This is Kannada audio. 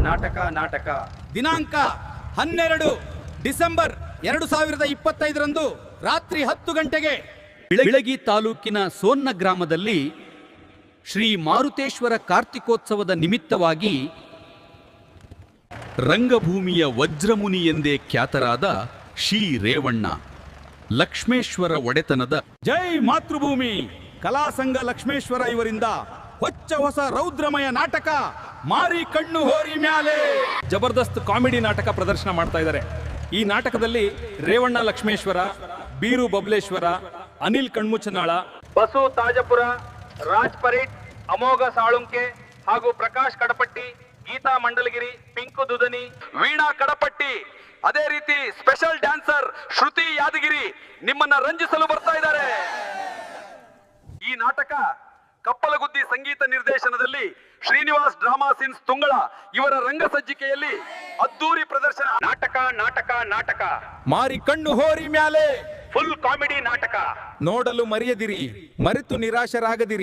ನಾಟಕ ನಾಟಕ. ದಿನಾಂಕ ಹನ್ನೆರಡು ಡಿಸೆಂಬರ್ ಎರಡು ಸಾವಿರದ ಇಪ್ಪತ್ತೈದರಂದು ರಾತ್ರಿ ಹತ್ತು ಗಂಟೆಗೆ ಬಿಳಗಿ ತಾಲೂಕಿನ ಸೋನ್ನ ಗ್ರಾಮದಲ್ಲಿ ಶ್ರೀ ಮಾರುತೇಶ್ವರ ಕಾರ್ತಿಕೋತ್ಸವದ ನಿಮಿತ್ತವಾಗಿ ರಂಗಭೂಮಿಯ ವಜ್ರಮುನಿ ಎಂದೇ ಖ್ಯಾತರಾದ ಶ್ರೀ ರೇವಣ್ಣ, ಲಕ್ಷ್ಮೇಶ್ವರ ಒಡೆತನದ ಜೈ ಮಾತೃಭೂಮಿ ಕಲಾಸಂಗ ಲಕ್ಷ್ಮೇಶ್ವರ ಇವರಿಂದ ಹೊಚ್ಚ ಹೊಸ ರೌದ್ರಮಯ ನಾಟಕ ಮಾರಿ ಕಣ್ಣು ಹೋರಿ ಮ್ಯಾಲೆ. ಜಬರ್ದಸ್ತ್ ಕಾಮಿಡಿ ನಾಟಕ ಪ್ರದರ್ಶನ ಮಾಡ್ತಾ ಇದ್ದಾರೆ. ಈ ನಾಟಕದಲ್ಲಿ ರೇವಣ್ಣ ಲಕ್ಷ್ಮೇಶ್ವರ, ಬೀರು ಬಬ್ಲೇಶ್ವರ, ಅನಿಲ್ ಕಣ್ಮುಚ್ಚನಾಳ ಬಸು ತಾಜಪುರ, ರಾಜ್ ಪರೀಟ್, ಅಮೋಘ ಸಾಳುಂಕೆ ಹಾಗೂ ಪ್ರಕಾಶ್ ಕಡಪಟ್ಟಿ, ಗೀತಾ ಮಂಡಲಗಿರಿ, ಪಿಂಕು ದುದನಿ, ವೀಣಾ ಕಡಪಟ್ಟಿ. ಅದೇ ರೀತಿ ಸ್ಪೆಷಲ್ ಡ್ಯಾನ್ಸರ್ ಶ್ರುತಿ ಯಾದಗಿರಿ ನಿಮ್ಮನ್ನ ರಂಜಿಸಲು ಬರ್ತಾ ಇದ್ದಾರೆ. ಈ ನಾಟಕ ಕಪ್ಪಲಗುದ್ದಿ ಸಂಗೀತ ನಿರ್ದೇಶನದಲ್ಲಿ ಶ್ರೀನಿವಾಸ್ ಡ್ರಾಮಾ ಸಿನ್ಸ್ ತುಂಗಳ ಇವರ ರಂಗಸಜ್ಜಿಕೆಯಲ್ಲಿ ಅದ್ದೂರಿ ಪ್ರದರ್ಶನ. ನಾಟಕ ನಾಟಕ ನಾಟಕ. ಮಾರಿ ಕಣ್ಣು ಹೋರಿ ಮ್ಯಾಲೆ. ಫುಲ್ ಕಾಮಿಡಿ ನಾಟಕ. ನೋಡಲು ಮರೆಯದಿರಿ ಮರೆತು ನಿರಾಶರಾಗದಿರಿ.